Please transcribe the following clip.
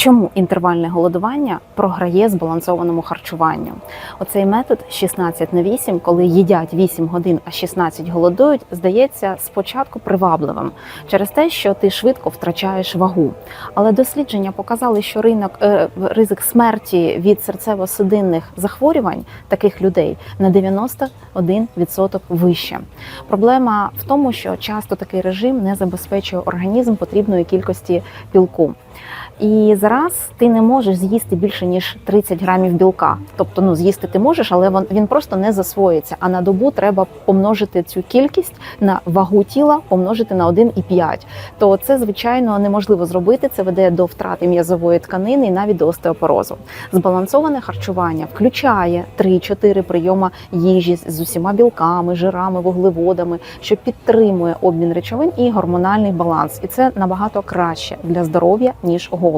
Чому інтервальне голодування програє збалансованому харчуванню? Оцей метод 16 на 8, коли їдять 8 годин, а 16 голодують, здається спочатку привабливим через те, що ти швидко втрачаєш вагу. Але дослідження показали, що ринок е, ризик смерті від серцево-судинних захворювань таких людей на 91% вище. Проблема в тому, що часто такий режим не забезпечує організм потрібної кількості білку. І зараз ти не можеш з'їсти більше ніж 30 грамів білка. Тобто, ну з'їсти ти можеш, але він, просто не засвоїться. А на добу треба помножити цю кількість на вагу тіла, помножити на 1,5. То це звичайно неможливо зробити. Це веде до втрати м'язової тканини і навіть до остеопорозу. Збалансоване харчування включає 3-4 прийома їжі з усіма білками, жирами, вуглеводами, що підтримує обмін речовин і гормональний баланс. І це набагато краще для здоров'я ніж голод.